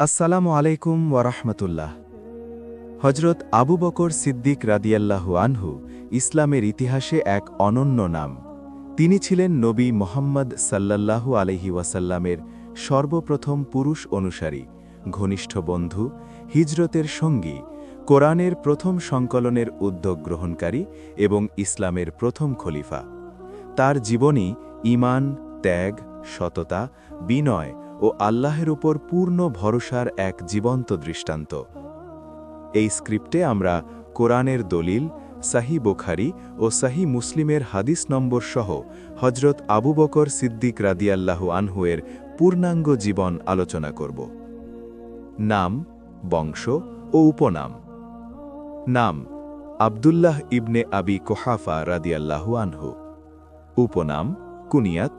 আসসালামু আলাইকুম ওয়ারহমতুল্লাহ হজরত আবু বকর সিদ্দিক রাদিয়াল্লাহু আনহু ইসলামের ইতিহাসে এক অনন্য নাম। তিনি ছিলেন নবী মোহাম্মদ সাল্লাল্লাহু আলহি ওয়াসাল্লামের সর্বপ্রথম পুরুষ অনুসারী, ঘনিষ্ঠ বন্ধু, হিজরতের সঙ্গী, কোরআনের প্রথম সংকলনের উদ্যোগ গ্রহণকারী এবং ইসলামের প্রথম খলিফা। তার জীবনী ঈমান ত্যাগ, সততা, বিনয় ও আল্লাহের উপর পূর্ণ ভরসার এক জীবন্ত দৃষ্টান্ত। এই স্ক্রিপ্টে আমরা কোরআনের দলিল, সাহি বোখারি ও সাহি মুসলিমের হাদিস নম্বর সহ হজরত আবু বকর সিদ্দিক রাদিয়াল্লাহু আনহুয়ের পূর্ণাঙ্গ জীবন আলোচনা করব। নাম, বংশ ও উপনাম। নাম, আবদুল্লাহ ইবনে আবি কোহাফা রাদিয়াল্লাহু আনহু। উপনাম, কুনিয়াত,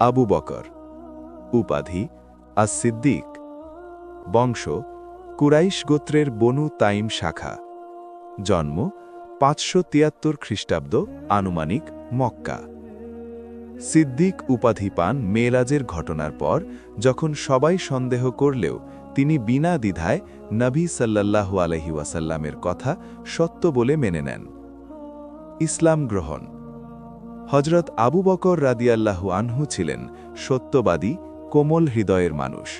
আবু বকর। উপাধি আস সিদ্দিক বংশ, কুরাইশ গোত্রের বনু তাইম শাখা। জন্ম, পাঁচশো তিয়াত্তর খ্রিস্টাব্দ, আনুমানিক মক্কা। সিদ্দিক উপাধি পান মেয়েরাজের ঘটনার পর, যখন সবাই সন্দেহ করলেও তিনি বিনা দ্বিধায় নবী সাল্লাল্লাহু আলহি ওয়াসাল্লামের কথা সত্য বলে মেনে নেন। ইসলাম গ্রহণ। হজরত আবু বকর রাদিয়াল্লাহু আনহু ছিলেন সত্যবাদী কোমল হৃদয়ের মানুষ।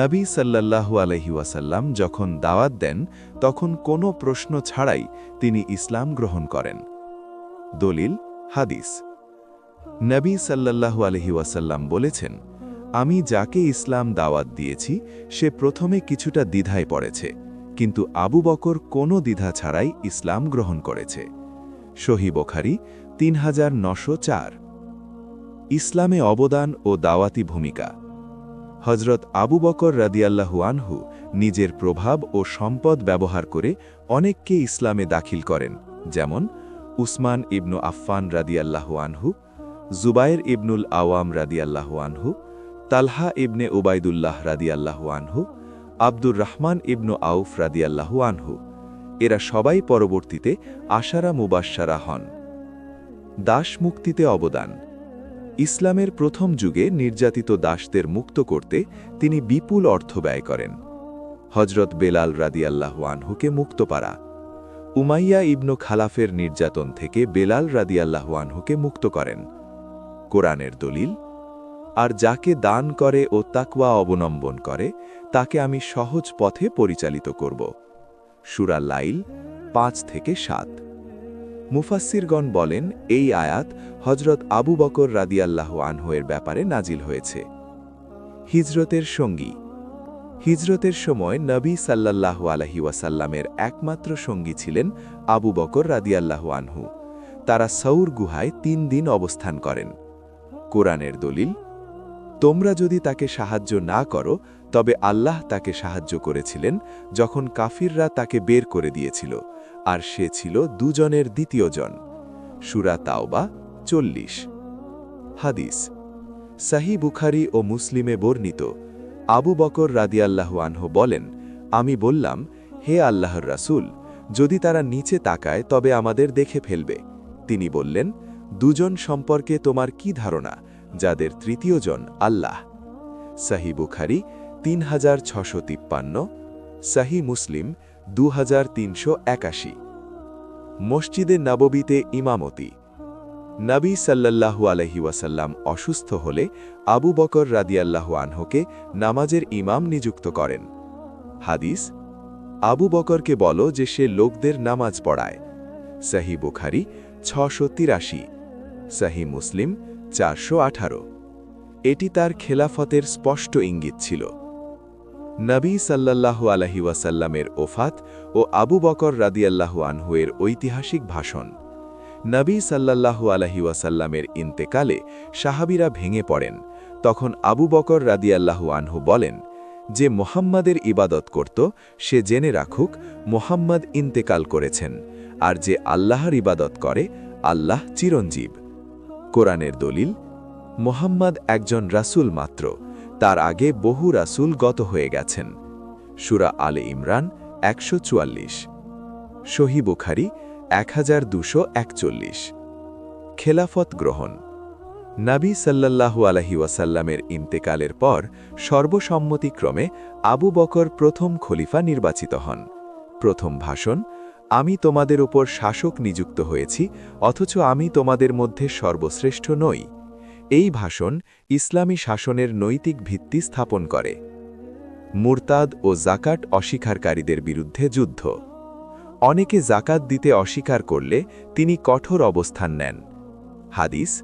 নবী সাল্লাল্লাহু আলহি ওয়াসাল্লাম যখন দাওয়াত দেন, তখন কোনো প্রশ্ন ছাড়াই তিনি ইসলাম গ্রহণ করেন। দলিল, হাদিস। নবী সাল্লাল্লাহু আলহি ওয়াসাল্লাম বলেছেন, আমি যাকে ইসলাম দাওয়াত দিয়েছি, সে প্রথমে কিছুটা দ্বিধায় পড়েছে, কিন্তু আবু বকর কোনো দ্বিধা ছাড়াই ইসলাম গ্রহণ করেছে। সহি বোখারি তিন হাজার নশো চার। ইসলামে অবদান ও দাওয়াতি ভূমিকা। হজরত আবু বকর রাদিয়াল্লাহু আনহু নিজের প্রভাব ও সম্পদ ব্যবহার করে অনেককে ইসলামে দাখিল করেন, যেমন উসমান ইবনু আফফান রাদিয়াল্লাহু আনহু জুবায়ের ইবনুল আওয়াম রাদিয়াল্লাহু আনহু, তালহা ইবনে ওবায়দুল্লাহ রাদিয়াল্লাহু আনহু, আব্দুর রহমান ইবনু আউফ রাদিয়াল্লাহু আনহু। এরা সবাই পরবর্তীতে আশারা মুবাসারা হন। দাস মুক্তিতে অবদান। ইসলামের প্রথম যুগে নির্যাতিত দাসদের মুক্ত করতে তিনি বিপুল অর্থ ব্যয় করেন। হজরত বেলাল রাদিয়াল্লাহু আনহুকে মুক্ত পারা উমাইয়া ইবনু খালাফের নির্যাতন থেকে বেলাল রাদিয়াল্লাহু আনহুকে মুক্ত করেন। কোরআনের দলিল, আর যাকে দান করে ও তাকওয়া অবলম্বন করে, তাকে আমি সহজ পথে পরিচালিত করব। সুরা লাইল পাঁচ থেকে সাত। মুফাসিরগণ বলেন, এই আয়াত হজরত আবু বকর রাদিয়াল্লাহ আনহুয়ের ব্যাপারে নাজিল হয়েছে। হিজরতের সঙ্গী। হিজরতের সময় নবী সাল্লাল্লাহু আলহি ওয়াসাল্লামের একমাত্র সঙ্গী ছিলেন আবু বকর রাদিয়াল্লাহ আনহু। তারা সৌর গুহায় তিন দিন অবস্থান করেন। কোরআনের দলিল, তোমরা যদি তাকে সাহায্য না করো, তবে আল্লাহ তাকে সাহায্য করেছিলেন যখন কাফিররা তাকে বের করে দিয়েছিল। আর সে ছিল দুজনের দ্বিতীয় জন। সুরা তাওবা চল্লিশ। হাদিস। সাহি বুখারি ও মুসলিমে বর্ণিত। আবু বকর রাদিয়াল্লাহু আনহু বলেন, আমি বললাম, হে আল্লাহর রাসূল, যদি তারা নিচে তাকায় তবে আমাদের দেখে ফেলবে। তিনি বললেন, দুজন সম্পর্কে তোমার কি ধারণা, যাদের তৃতীয়জন আল্লাহ? সাহি বুখারি তিন হাজার ছশো তিপ্পান্ন। সাহি মুসলিম দু হাজার তিনশো একাশি। মসজিদে নববীতে ইমামতি। নবী সাল্লাল্লাহু আলহি ওয়াসাল্লাম অসুস্থ হলে আবু বকর রাদিয়াল্লাহু আনহকে নামাজের ইমাম নিযুক্ত করেন। হাদিস, আবু বকরকে বলো যে সে লোকদের নামাজ পড়ায়। সাহি বুখারি ছশো তিরাশি, সাহি মুসলিম চারশো আঠারো। এটি তার খেলাফতের স্পষ্ট ইঙ্গিত ছিল। নবী সাল্লাল্লাহু আলহি ওয়াসাল্লামের ওফাত ও আবু বকর রাদিয়াল্লাহু আনহুয়ের ঐতিহাসিক ভাষণ। নবী সাল্লাল্লাহু আলহি ওয়াসাল্লামের ইন্তেকালে সাহাবিরা ভেঙে পড়েন। তখন আবু বকর রাদিয়াল্লাহু আনহু বলেন যে মোহাম্মদের ইবাদত করত, সে জেনে রাখুক মোহাম্মদ ইন্তেকাল করেছেন আর যে আল্লাহর ইবাদত করে, আল্লাহ চিরঞ্জীব। কোরআনের দলিল, মোহাম্মদ একজন রাসূল মাত্র। তার আগে বহু রাসুল গত হয়ে গেছেন। সুরা আলে ইমরান একশো চুয়াল্লিশ সহি বুখারি এক হাজার দুশো একচল্লিশ। খেলাফত গ্রহণ। নাবী সাল্লাল্লাহু আলহি ওয়াসাল্লামের ইন্তেকালের পর সর্বসম্মতিক্রমে আবু বকর প্রথম খলিফা নির্বাচিত হন। প্রথম ভাষণ, আমি তোমাদের উপর শাসক নিযুক্ত হয়েছি, অথচ আমি তোমাদের মধ্যে সর্বশ্রেষ্ঠ নই। এই ভাষণ ইসলামী শাসনের নৈতিক ভিত্তি স্থাপন করে। মুরতাদ ও জাকাত অস্বীকারীদের বিরুদ্ধে যুদ্ধ। অনেকে জাকাত দিতে অস্বীকার করলে তিনি কঠোর অবস্থান নেন। হাদিস,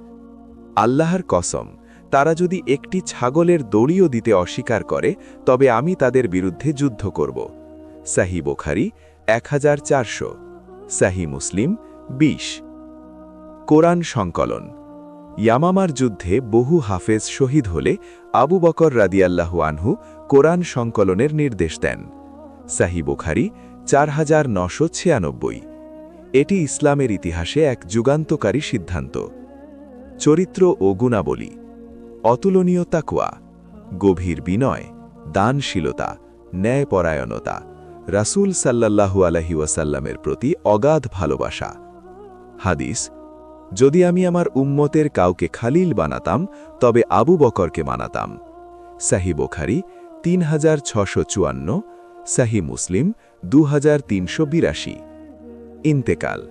আল্লাহর কসম, তারা যদি একটি ছাগলের দড়িও দিতে অস্বীকার করে, তবে আমি তাদের বিরুদ্ধে যুদ্ধ করব। সাহি বোখারি, এক হাজার চারশো। মুসলিম, বিশ। কোরআন সংকলন ইয়ামামার যুদ্ধে বহু হাফেজ শহীদ হলে আবু বকর রাদিয়াল্লাহু আনহু কোরআন সংকলনের নির্দেশ দেন। সাহি বোখারি, চার হাজার নশো ছিয়ানব্বই। এটি ইসলামের ইতিহাসে এক যুগান্তকারী সিদ্ধান্ত। চরিত্র ও গুণাবলী। অতুলনীয় তাকুয়া গভীর বিনয়। দানশীলতা। ন্যায়পরায়ণতা। রাসূল সাল্লাল্লাহু আলহি ওয়াসাল্লামের প্রতি অগাধ ভালোবাসা। হাদিস যদি আমি আমার উম্মতের কাউকে খালিল বানাতাম, তবে আবু বকরকে মানাতাম। সাহি বোখারি, তিন হাজার ছশো চুয়ান্ন, সাহি মুসলিম দু হাজার তিনশো বিরাশি। ইন্তেকাল।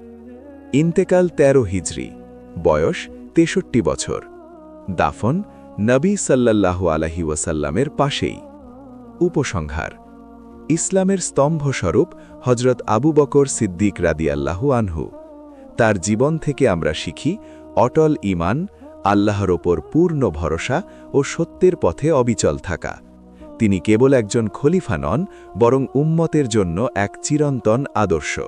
ইন্তেকাল ১৩ হিজরি। বয়স তেষট্টি বছর। দাফন নবী সাল্লাল্লাহু আলহি ওয়াসাল্লামের পাশেই। উপসংহার। ইসলামের স্তম্ভস্বরূপ হজরত আবু বকর সিদ্দিক রাদিয়াল্লাহু আনহু। তার জীবন থেকে আমরা শিখি অটল ইমান, আল্লাহর ওপর পূর্ণ ভরসা ও সত্যের পথে অবিচল থাকা। তিনি কেবল একজন খলিফা নন, বরং উম্মতের জন্য এক চিরন্তন আদর্শ।